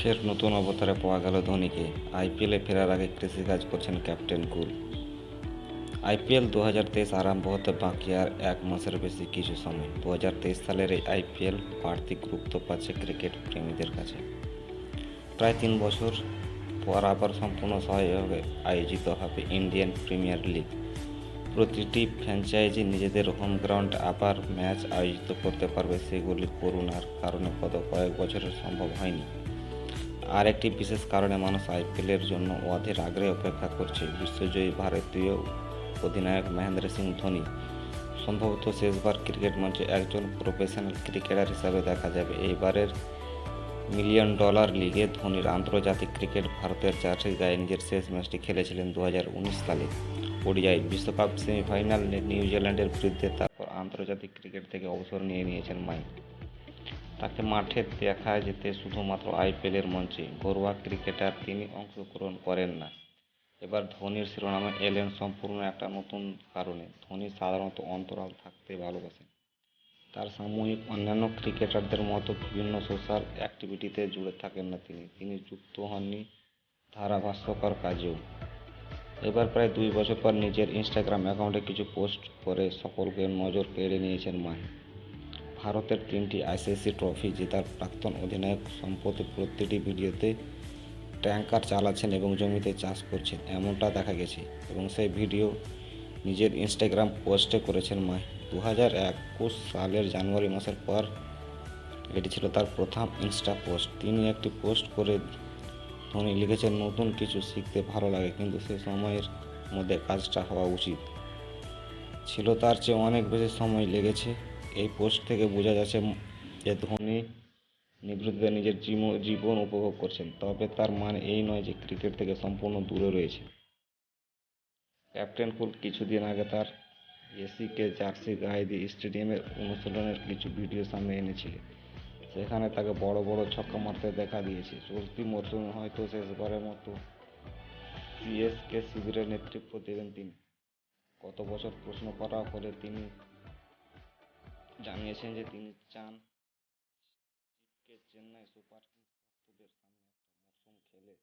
ফের নতুন অবতারে পাওয়া গেল ধোনিকে। আইপিএলে ফেরার আগে কৃষিকাজ করছেন ক্যাপ্টেন কুল। আইপিএল দু হাজার তেইশ আরম্ভ হতে বাকি আর এক মাসের বেশি কিছু সময়। দু হাজার তেইশ সালের এই আইপিএল বাড়তি গুরুত্ব পাচ্ছে ক্রিকেট প্রেমীদের কাছে। প্রায় তিন বছর পর আবার সম্পূর্ণ সহায়ভাবে আয়োজিত হবে ইন্ডিয়ান প্রিমিয়ার লিগ। প্রতিটি ফ্র্যাঞ্চাইজি নিজেদের হোম গ্রাউন্ড আবার ম্যাচ আয়োজিত করতে পারবে, সেগুলি করোনার কারণে গত কয়েক বছরের সম্ভব হয়নি। আর একটি বিশেষ কারণে মানুষ আইপিএলের জন্য অধীর আগ্রহে অপেক্ষা করছে। বিশ্বজয়ী ভারতীয় অধিনায়ক মহেন্দ্র সিং ধোনি। সম্ভবত শেষবার ক্রিকেট মঞ্চে একজন প্রফেশনাল ক্রিকেটার হিসাবে দেখা যাবে। এইবারের মিলিয়ন ডলার লিগে ধোনির আন্তর্জাতিক ক্রিকেট ভারতের জার্সি গায়ে নিজের শেষ ম্যাচটি খেলেছিলেন দু হাজার উনিশ সালে। ওডিআই বিশ্বকাপ সেমিফাইনাল নিউজিল্যান্ডের বিরুদ্ধে তারপর আন্তর্জাতিক ক্রিকেট থেকে অবসর নিয়ে নিয়েছেন মাইক। তাকে মাঠে দেখা যেতে শুধুমাত্র আইপিএলের মঞ্চে। ঘরোয়া ক্রিকেটার তিনি অংশগ্রহণ করেন না। এবার ধোনির শিরোনামে এলেন সম্পূর্ণ একটা নতুন কারণে। ধোনি সাধারণত অন্তরাল থাকতে ভালোবাসেন। তার সাময়িক অন্যান্য ক্রিকেটারদের মতো বিভিন্ন সোশ্যাল অ্যাক্টিভিটিতে জুড়ে থাকেন না তিনি। তিনি যুক্ত হননি ধারাভাষ্যকর কাজেও। এবার প্রায় দুই বছর পর নিজের ইনস্টাগ্রাম অ্যাকাউন্টে কিছু পোস্ট করে সকলকে নজর কেড়ে নিয়েছেন মাহি। ভারতের তিনটি আইসিসি ট্রফি জেতার প্রাক্তন অধিনায়ক সম্প্রতি প্রতিটি ভিডিওতে ট্যাঙ্কার চালাচ্ছেন এবং জমিতে চাষ করছেন, এমনটা দেখা গেছে। এবং সেই ভিডিও নিজের ইনস্টাগ্রাম পোস্টে করেছেন মাহি। দু হাজার একুশ সালের জানুয়ারি মাসের পর এটি ছিল তার প্রথম ইনস্টা পোস্ট তিনি একটি পোস্ট করে ধোনি লিখেছেন, নতুন কিছু শিখতে ভালো লাগে, কিন্তু সে সময়ের মধ্যে কাজটা হওয়া উচিত। ছিল তার চেয়ে অনেক বেশি সময় লেগেছে। এই পোস্ট থেকে বোঝা যাচ্ছে যে ধোনি নিবৃত্তিতে নিজের জীবন উপভোগ করছেন, তবে তার মানে এই নয় যে ক্রিকেট থেকে সম্পূর্ণ দূরে রয়েছে। ক্যাপ্টেন কুল কিছুদিন আগে তার এসিকে জার্সি গায়ে দিয়ে স্টেডিয়ামের অনুশীলনের কিছু ভিডিও সামনে এনেছিলেন সেখানে তাকে বড় বড় ছক্কা মারতে দেখা দিয়েছে। চলতি মরশুমে হয়তো শেষবারের মতো সিএসকে শিবিরের নেতৃত্ব দেবেন তিনি। গত বছর প্রশ্ন করা হলে তিনি জানিয়েছেন যে তিনি চান চেন্নাই সুপার কিংস ভক্তদের সামনে একটা মরসুম খেলে।